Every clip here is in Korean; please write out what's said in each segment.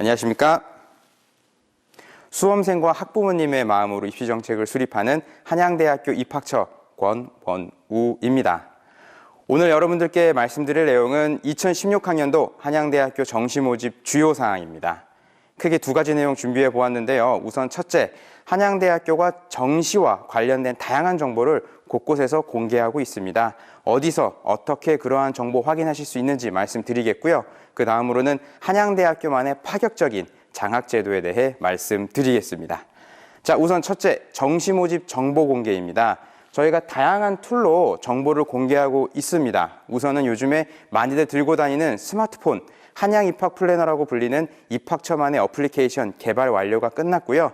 안녕하십니까? 수험생과 학부모님의 마음으로 입시 정책을 수립하는 한양대학교 입학처 권원우입니다. 오늘 여러분들께 말씀드릴 내용은 2016학년도 한양대학교 정시 모집 주요 사항입니다. 크게 두 가지 내용 준비해 보았는데요. 우선 첫째, 한양대학교가 정시와 관련된 다양한 정보를 곳곳에서 공개하고 있습니다. 어디서 어떻게 그러한 정보 확인하실 수 있는지 말씀드리겠고요. 그 다음으로는 한양대학교만의 파격적인 장학제도에 대해 말씀드리겠습니다. 자, 우선 첫째, 정시 모집 정보 공개입니다. 저희가 다양한 툴로 정보를 공개하고 있습니다. 우선은 요즘에 많이들 들고 다니는 스마트폰, 한양 입학 플래너라고 불리는 입학처만의 어플리케이션 개발 완료가 끝났고요.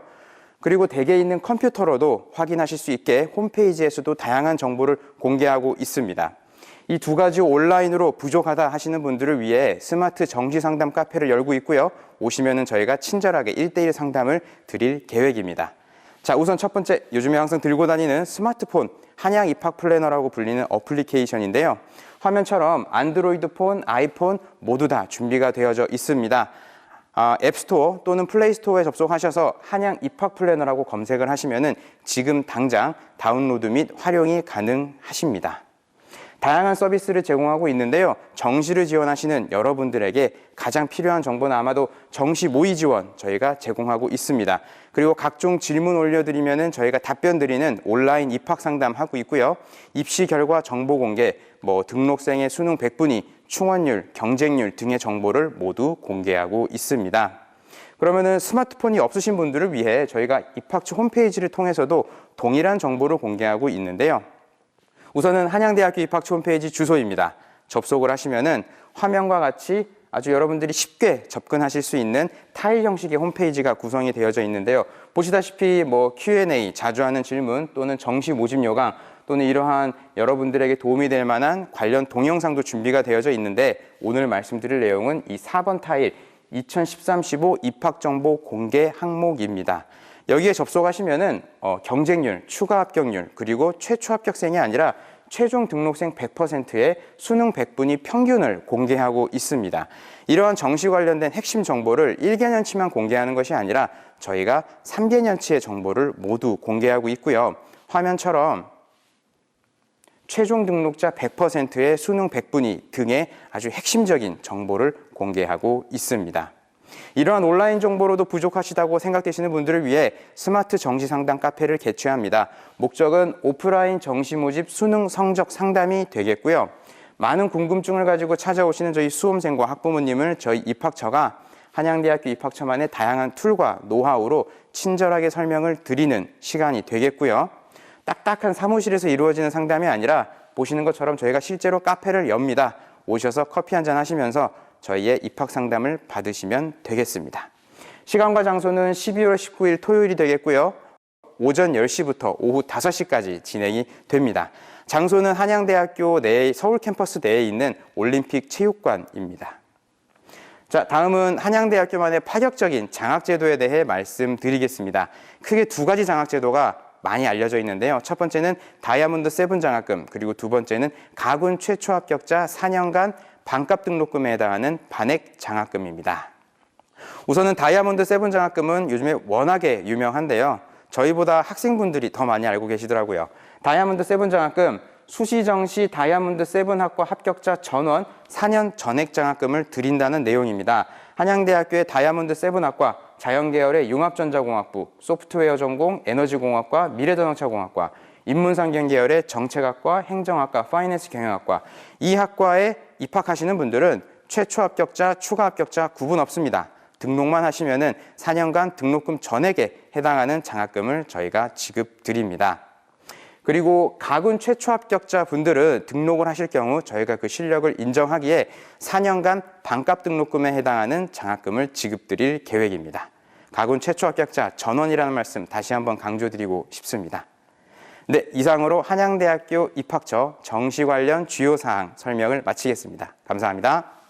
그리고 댁에 있는 컴퓨터로도 확인하실 수 있게 홈페이지에서도 다양한 정보를 공개하고 있습니다. 이 두 가지 온라인으로 부족하다 하시는 분들을 위해 스마트 정시 상담 카페를 열고 있고요. 오시면은 저희가 친절하게 1대1 상담을 드릴 계획입니다. 자, 우선 첫 번째, 요즘에 항상 들고 다니는 스마트폰 한양 입학 플래너라고 불리는 어플리케이션인데요. 화면처럼 안드로이드 폰, 아이폰 모두 다 준비가 되어져 있습니다. 아, 앱스토어 또는 플레이스토어에 접속하셔서 한양 입학 플래너라고 검색을 하시면은 지금 당장 다운로드 및 활용이 가능하십니다. 다양한 서비스를 제공하고 있는데요. 정시를 지원하시는 여러분들에게 가장 필요한 정보는 아마도 정시 모의 지원 저희가 제공하고 있습니다. 그리고 각종 질문 올려드리면은 저희가 답변 드리는 온라인 입학 상담 하고 있고요. 입시 결과 정보 공개, 뭐 등록생의 수능 백분위, 충원율, 경쟁률 등의 정보를 모두 공개하고 있습니다. 그러면은 스마트폰이 없으신 분들을 위해 저희가 입학처 홈페이지를 통해서도 동일한 정보를 공개하고 있는데요. 우선은 한양대학교 입학처 홈페이지 주소입니다. 접속을 하시면은 화면과 같이 아주 여러분들이 쉽게 접근하실 수 있는 타일 형식의 홈페이지가 구성이 되어져 있는데요. 보시다시피 뭐 Q&A, 자주 하는 질문 또는 정시 모집 요강 또는 이러한 여러분들에게 도움이 될 만한 관련 동영상도 준비가 되어져 있는데 오늘 말씀드릴 내용은 이 4번 타일 2013-15 입학 정보 공개 항목입니다. 여기에 접속하시면은 어, 경쟁률, 추가 합격률, 그리고 최초 합격생이 아니라 최종 등록생 100%의 수능 100분위 평균을 공개하고 있습니다. 이러한 정시 관련된 핵심 정보를 1개년치만 공개하는 것이 아니라 저희가 3개년치의 정보를 모두 공개하고 있고요. 화면처럼 최종 등록자 100%의 수능 100분위 등의 아주 핵심적인 정보를 공개하고 있습니다. 이러한 온라인 정보로도 부족하시다고 생각되시는 분들을 위해 스마트 정시 상담 카페를 개최합니다. 목적은 오프라인 정시 모집 수능 성적 상담이 되겠고요. 많은 궁금증을 가지고 찾아오시는 저희 수험생과 학부모님을 저희 입학처가 한양대학교 입학처만의 다양한 툴과 노하우로 친절하게 설명을 드리는 시간이 되겠고요. 딱딱한 사무실에서 이루어지는 상담이 아니라 보시는 것처럼 저희가 실제로 카페를 엽니다. 오셔서 커피 한 잔 하시면서 저희의 입학 상담을 받으시면 되겠습니다. 시간과 장소는 12월 19일 토요일이 되겠고요. 오전 10시부터 오후 5시까지 진행이 됩니다. 장소는 한양대학교 내 서울 캠퍼스 내에 있는 올림픽 체육관입니다. 자, 다음은 한양대학교만의 파격적인 장학제도에 대해 말씀드리겠습니다. 크게 두 가지 장학제도가 많이 알려져 있는데요. 첫 번째는 다이아몬드 세븐 장학금, 그리고 두 번째는 가군 최초 합격자 4년간 반값 등록금에 해당하는 반액 장학금입니다. 우선은 다이아몬드 세븐 장학금은 요즘에 워낙에 유명한데요. 저희보다 학생분들이 더 많이 알고 계시더라고요. 다이아몬드 세븐 장학금 수시정시 다이아몬드 세븐 학과 합격자 전원 4년 전액 장학금을 드린다는 내용입니다. 한양대학교의 다이아몬드 세븐 학과 자연계열의 융합전자공학부, 소프트웨어 전공, 에너지공학과, 미래자동차공학과, 인문상경 계열의 정책학과, 행정학과, 파이낸스 경영학과 이 학과에 입학하시는 분들은 최초 합격자, 추가 합격자 구분 없습니다. 등록만 하시면은 4년간 등록금 전액에 해당하는 장학금을 저희가 지급 드립니다. 그리고 가군 최초 합격자 분들은 등록을 하실 경우 저희가 그 실력을 인정하기에 4년간 반값 등록금에 해당하는 장학금을 지급드릴 계획입니다. 가군 최초 합격자 전원이라는 말씀 다시 한번 강조드리고 싶습니다. 네, 이상으로 한양대학교 입학처 정시 관련 주요 사항 설명을 마치겠습니다. 감사합니다.